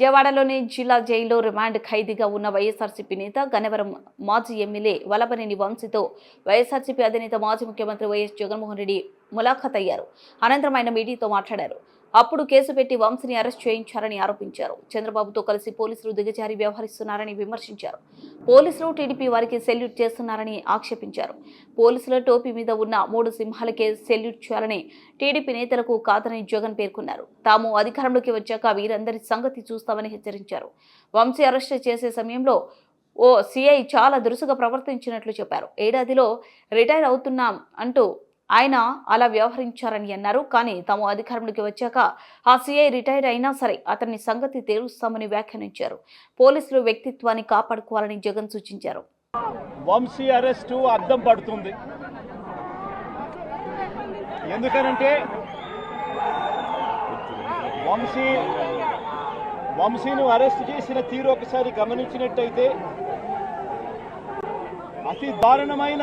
విజయవాడలోని జిల్లా జైల్లో రిమాండ్ ఖైదీగా ఉన్న వైఎస్ఆర్సీపీ నేత గన్నవరం మాజీ ఎమ్మెల్యే వలపనేని వంశీతో వైఎస్ఆర్సీపీ అధినేత మాజీ ముఖ్యమంత్రి వైఎస్ జగన్మోహన్ రెడ్డి ములాఖత్ అయ్యారు అనంతరం ఆయన మీడియాతో మాట్లాడారు. అప్పుడు కేసు పెట్టి వంశీని అరెస్ట్ చేయించారని ఆరోపించారు. చంద్రబాబుతో కలిసి పోలీసులు దిగజారి వ్యవహరిస్తున్నారని విమర్శించారు. పోలీసులు టీడీపీ వారికి సెల్యూట్ చేస్తున్నారని ఆక్షేపించారు. పోలీసుల టోపీ మీద ఉన్న మూడు సింహాలకే సెల్యూట్ చేయాలని టీడీపీ నేతలకు కాదని జగన్ పేర్కొన్నారు. తాము అధికారంలోకి వచ్చాక వీరందరి సంగతి చూస్తామని హెచ్చరించారు. వంశీ అరెస్ట్ చేసే సమయంలో ఓ సిఐ చాలా దురుసుగా ప్రవర్తించినట్లు చెప్పారు. ఏడాదిలో రిటైర్ అవుతున్నాం అంటూ ఆయన అలా వ్యవహరించారని అన్నారు. కానీ తాము అధికారంలోకి వచ్చాక ఆ సీఐ రిటైర్ అయినా సరే అతని సంగతి తేలుస్తామని వ్యాఖ్యానించారు. పోలీసులు వ్యక్తిత్వాన్ని కాపాడుకోవాలని జగన్ సూచించారు. వంశీ అరెస్టు అద్దం పడుతుంది. ఎందుకనంటే వంశీ వంశీను అరెస్ట్ చేసిన తీరు ఒకసారి గమనించినట్టయితే అతి దారుణమైన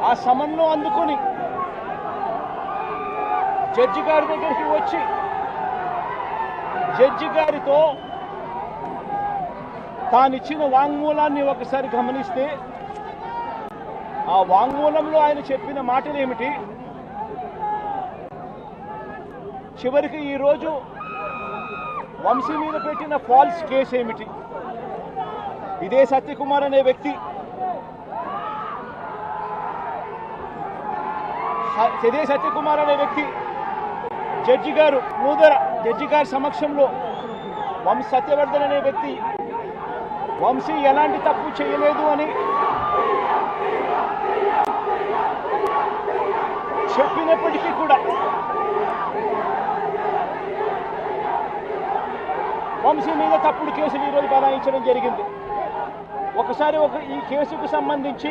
ఆ సమన్ను అందుకొని జడ్జి గారి దగ్గరికి వచ్చి జడ్జి గారితో తానిచ్చిన వాంగ్మూలాన్ని ఒకసారి గమనిస్తే ఆ వాంగ్మూలంలో ఆయన చెప్పిన మాటలు ఏమిటి చివరికి ఈరోజు వంశీ మీద పెట్టిన ఫాల్స్ కేసు ఏమిటి ఇదే సత్యకుమార్ అనే వ్యక్తి స- సత్యకుమార్ అనే వ్యక్తి జడ్జి గారు నూదర జడ్జి గారి సమక్షంలో వంశ సత్యవర్ధన్ అనే వ్యక్తి వంశీ ఎలాంటి తప్పు చేయలేదు అని చెప్పినప్పటికీ కూడా వంశీ మీద తప్పుడు కేసులు ఈరోజు బనాయించడం జరిగింది. ఒకసారి ఒక ఈ కేసుకు సంబంధించి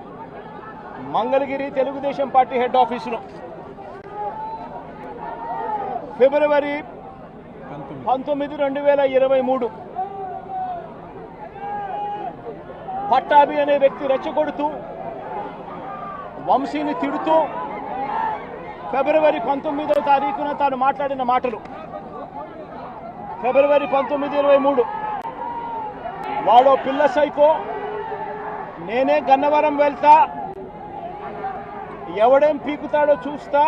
మంగళగిరి తెలుగుదేశం పార్టీ హెడ్ ఆఫీసులో. ఫిబ్రవరి పంతొమ్మిది రెండు వేల ఇరవై మూడు. పట్టాభి అనే వ్యక్తి రెచ్చగొడుతూ వంశీని తిడుతూ ఫిబ్రవరి పంతొమ్మిదవ తారీఖున తాను మాట్లాడిన మాటలు. ఫిబ్రవరి పంతొమ్మిది ఇరవై మూడు. వాడో పిల్ల సైకో నేనే గన్నవరం వెళ్తా ఎవడేం పీకుతాడో చూస్తా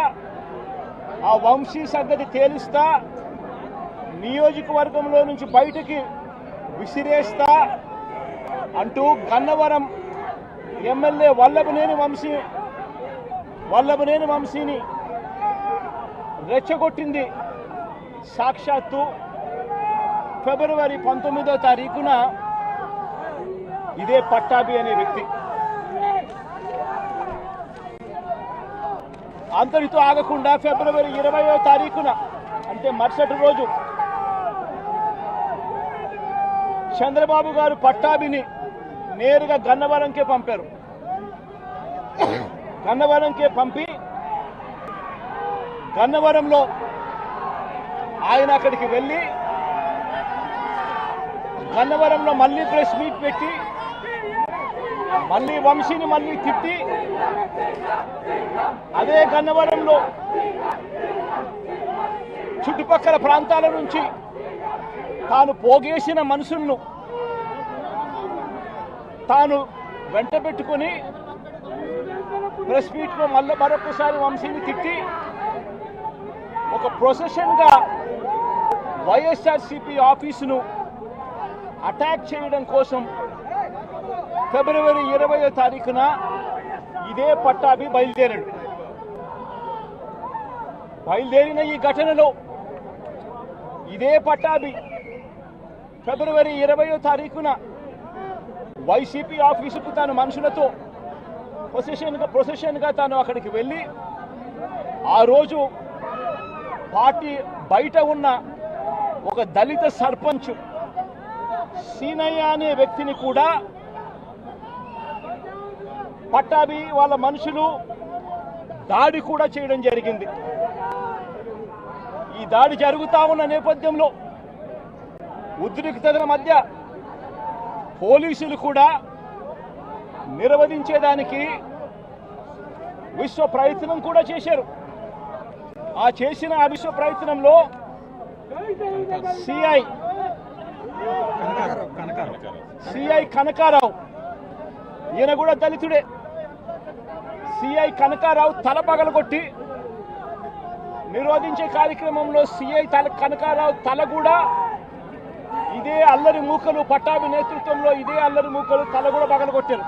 ఆ వంశీ సంగతి తేలుస్తా నియోజకవర్గంలో నుంచి బయటికి విసిరేస్తా అంటూ గన్నవరం ఎమ్మెల్యే వల్లభనేని వంశీ వల్లభనేని వంశీని రెచ్చగొట్టింది. సాక్షాత్తు ఫిబ్రవరి పంతొమ్మిదో తారీఖున ఇదే పట్టాభి అనే వ్యక్తి. అంతటితో ఆగకుండా ఫిబ్రవరి ఇరవయో తారీఖున అంటే మరుసటి రోజు చంద్రబాబు గారు పట్టాభిని నేరుగా గన్నవరంకే పంపారు. గన్నవరంకే పంపి గన్నవరంలో ఆయన అక్కడికి వెళ్ళి గన్నవరంలో మళ్ళీ ప్రెస్ మీట్ పెట్టి మళ్ళీ వంశీని మళ్ళీ తిట్టి అదే గన్నవరంలో చుట్టుపక్కల ప్రాంతాల నుంచి తాను పోగేసిన మనుషులను తాను వెంట పెట్టుకుని ప్రెస్ మీట్లో మళ్ళీ మరొకసారి వంశీని తిట్టి ఒక ప్రొసెషన్గా వైఎస్ఆర్సిపి ఆఫీసును అటాక్ చేయడం కోసం ఫిబ్రవరి ఇరవయో తారీఖున ఇదే పట్టాభి బయలుదేరాడు. బయలుదేరిన ఈ ఘటనలో ఇదే పట్టాభి ఫిబ్రవరి ఇరవయో తారీఖున వైసీపీ ఆఫీసుకు తాను మనుషులతో ప్రొసెషన్గా ప్రొసెషన్గా తాను అక్కడికి వెళ్ళి ఆ రోజు పార్టీ బయట ఉన్న ఒక దళిత సర్పంచ్ సీనయ్య అనే వ్యక్తిని కూడా పట్టాభి వాళ్ళ మనుషులు దాడి కూడా చేయడం జరిగింది. ఈ దాడి జరుగుతా ఉన్న నేపథ్యంలో ఉద్రిక్తతల మధ్య పోలీసులు కూడా నిర్వహించేదానికి విశ్వ ప్రయత్నం కూడా చేశారు. ఆ చేసిన ఆ విశ్వ ప్రయత్నంలో సిఐ సిఐ కనకారావు. ఈయన కూడా దళితుడే. సిఐ కనకారావు తల పగలగొట్టి నిరోధించే కార్యక్రమంలో సిఐ తల కనకారావు తల కూడా ఇదే అల్లరి మూకలు పట్టాభి నేతృత్వంలో ఇదే అల్లరి మూకలు తల కూడా పగలగొట్టారు.